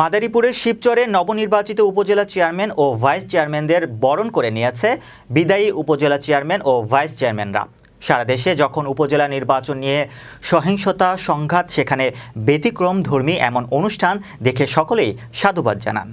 মাদারীপুরের শিবচরে নবনির্বাচিত উপজেলা চেয়ারম্যান ও ভাইস চেয়ারম্যানদের বরণ করে নিয়েছে বিদায়ী উপজেলা চেয়ারম্যান ও ভাইস চেয়ারম্যানরা। সারা দেশে যখন উপজেলা নির্বাচন নিয়ে সহিংসতা, সংঘাত, সেখানে ব্যতিক্রম ধর্মী এমন অনুষ্ঠান দেখে সকলেই সাধুবাদ জানান।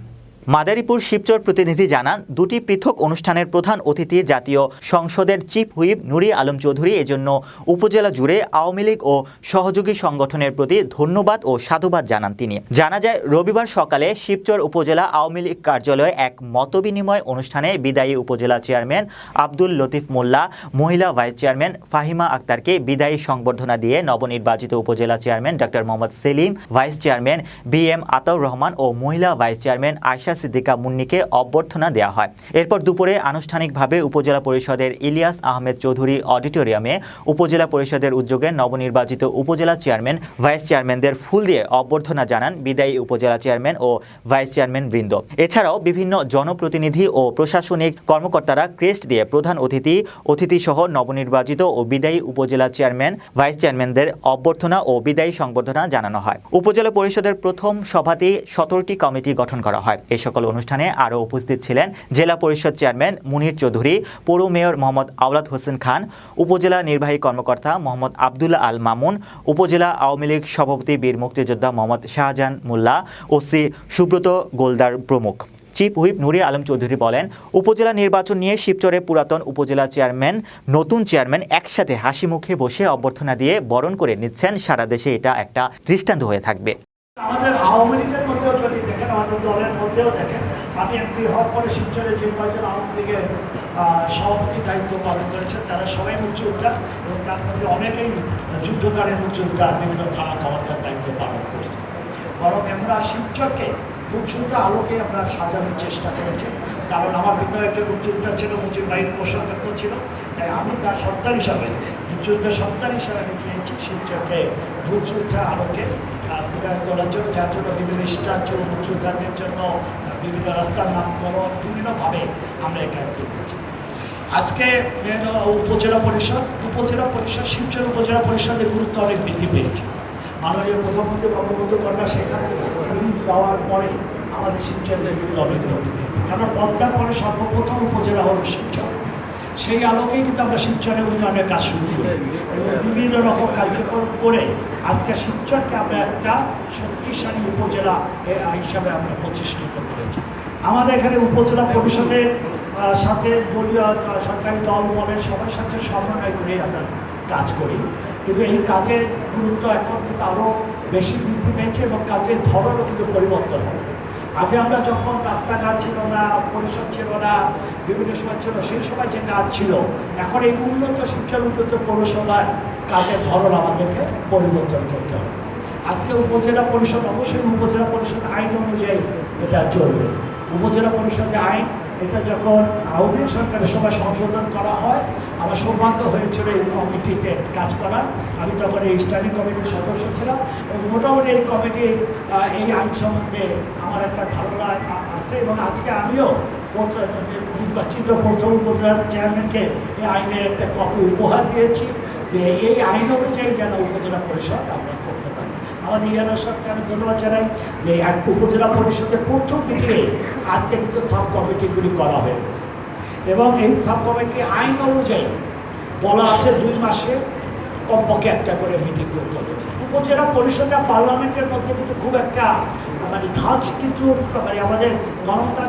মাদারীপুর শিবচর প্রতিনিধি জানান, দুটি পৃথক অনুষ্ঠানের প্রধান অতিথি জাতীয় সংসদের চিফ হুইপ নুরি আলম চৌধুরী এজন্য উপজেলা জুড়ে আওয়ামী লীগ ও সহযোগী সংগঠনের প্রতি ধন্যবাদ ও সাধুবাদ জানান তিনি। জানা যায়, রবিবার সকালে শিবচর উপজেলা আওয়ামী লীগ কার্যালয়ে এক মতবিনিময় অনুষ্ঠানে বিদায়ী উপজেলা চেয়ারম্যান আব্দুল লতিফ মোল্লা, মহিলা ভাইস চেয়ারম্যান ফাহিমা আক্তারকে বিদায়ী সংবর্ধনা দিয়ে নবনির্বাচিত upazila chairman doctor Mohammad Selim, vice chairman B M Ataur Rahman ও মহিলা ভাইস চেয়ারম্যান আয়শা সিদ্দিকা মুন্নিকে অভ্যর্থনা দেওয়া হয়। এরপর দুপুরে আনুষ্ঠানিকভাবে উপজেলা পরিষদের ইলিয়াস আহমেদ চৌধুরী অডিটোরিয়ামে উপজেলা পরিষদের উদ্যোগে নবনির্বাচিত উপজেলা চেয়ারম্যান, ভাইস চেয়ারম্যানদের ফুল দিয়ে অভ্যর্থনা জানান বিদায়ী উপজেলা চেয়ারম্যান ও ভাইস চেয়ারম্যান বৃন্দ। এছাড়াও বিভিন্ন জনপ্রতিনিধি ও প্রশাসনিক কর্মকর্তারা ক্রেস্ট দিয়ে প্রধান অতিথি, অতিথিসহ নবনির্বাচিত ও বিদায়ী উপজেলা চেয়ারম্যান, ভাইস চেয়ারম্যানদের অভ্যর্থনা ও বিদায়ী সংবর্ধনা জানানো হয়। উপজেলা পরিষদের প্রথম সভাতেই সতেরোটি কমিটি গঠন করা হয়। এ সকল অনুষ্ঠানে আরও উপস্থিত ছিলেন জেলা পরিষদ চেয়ারম্যান মুনির চৌধুরী, পৌর মেয়র মোহাম্মদ আওলাদ হোসেন খান, উপজেলা নির্বাহী কর্মকর্তা মোহাম্মদ আবদুল্লাহ আল মামুন, উপজেলা আওয়ামী লীগ সভাপতি বীর মুক্তিযোদ্ধা মোহাম্মদ শাহজাহান মোল্লা, ওসি সুব্রত গোলদার প্রমুখ। চিফ হুইপ নুরি আলম চৌধুরী বলেন, উপজেলা নির্বাচন নিয়ে শিবচরে পুরাতন উপজেলা চেয়ারম্যান, নতুন চেয়ারম্যান একসাথে হাসি মুখে বসে অভ্যর্থনা দিয়ে বরণ করে নিচ্ছেন সারা দেশে এটা একটা দৃষ্টান্ত হয়ে থাকবে। আমাদের আওয়ামী লীগের দলের মধ্যেও দেখেন, আমি এমপি হওয়ার পরে শিলচরে যে কয়েকজন আওয়ামী লীগের সভাপতি দায়িত্ব পালন করেছেন, তারা সবাই মুক্তিযোদ্ধা এবং তার মধ্যে অনেকেই যুদ্ধকালীন মুক্তিযোদ্ধা বিভিন্ন থানা কমান্ডার দায়িত্ব পালন করছে বরং আমরা শিবচরকে মুক্তিযোদ্ধা আলোকে আমরা সাজানোর চেষ্টা করেছি। কারণ আমার ভিতরে একজন মুক্তিযোদ্ধা ছিল মুজিব বাহিনী কোষাধ্যক্ষ ছিল। তাই আমি তার সন্তান হিসাবে মুক্তিযুদ্ধের সন্তান হিসাবে আমি চেয়েছি শিবচরকে মুক্তিযোদ্ধা আলোকে বিদায় করার জন্য। যার জন্য বিভিন্ন স্ট্যাচু মুক্তিযোদ্ধাদের জন্য, বিভিন্ন রাস্তার নামকরণ বিভিন্নভাবে আমরা এই করেছি। আজকে উপজেলা পরিষদ উপজেলা পরিষদ শিবচর উপজেলা পরিষদের গুরুত্ব অনেক বৃদ্ধি পেয়েছে। মাননীয় প্রধানমন্ত্রী বঙ্গবন্ধু কন্যা শেখ হাসিনা দেওয়ার পরে আমাদের বৃদ্ধি পেয়েছে কারণ পদ্মার পরে সর্বপ্রথম উপজেলা হল শিবচর। সেই আলোকেই কিন্তু আমরা শিবচরের উন্নয়নের কাজ শুরু করি। এবং বিভিন্ন রকম কার্যক্রম করে আজকে শিবচরকে আমরা একটা শক্তিশালী উপজেলা হিসাবে আমরা প্রতিষ্ঠিত করেছি। আমাদের এখানে উপজেলা পরিষদের সাথে দলীয় সরকারি দল বলেন সবার সাথে সমন্বয় করে আমরা কাজ করি। কিন্তু এই কাজের গুরুত্ব এখন কিন্তু আরও বেশি বৃদ্ধি পেয়েছে এবং কাজের ধরনও কিন্তু পরিবর্তন হবে আগে আমরা যখন রাস্তাঘাট ছিল না, পরিষদ ছিল না, বিভিন্ন সময় ছিল, সেই সময় যে কাজ ছিল, এখন এই উন্নত শিক্ষা উন্নত পৌরসভার কাজের ধরন আমাদেরকে পরিবর্তন করতে হবে। আজকে উপজেলা পরিষদ, অবশ্যই উপজেলা পরিষদ আইন অনুযায়ী এটা চলবে। উপজেলা পরিষদের আইন এটা যখন আওয়ামী সরকারের সময় সংশোধন করা হয়, আমার সৌভাগ্য হয়েছিল এই কমিটিতে কাজ করার আমি তখন এই স্ট্যান্ডিং কমিটির সদস্য ছিলাম এবং মোটামুটি এই কমিটি এই আইন সম্বন্ধে আমার একটা ধারণা আছে এবং আজকে আমিও নির্বাচিত প্রথম উপজেলার চেয়ারম্যানকে এই আইনের একটা কপি উপহার দিয়েছি যে এই আইন অনুযায়ী যেন উপজেলা পরিষদ আমরা করতে আমাদের ইয়ানা সরকার ধন্যবাদ জানাই যে এক উপজেলা পরিষদের প্রথম মিটিংয়ে আজকে কিন্তু সাব কমিটিগুলি করা হয়েছে। এবং এই সাব কমিটি আইন অনুযায়ী বলা আছে দুই মাসে কমপক্ষে একটা করে মিটিং করতে হবে। উপজেলা পরিষদটা পার্লামেন্টের মধ্যে কিন্তু খুব একটা মানে ধাঁচ কিন্তু মানে আমাদের গণতান্ত্রিক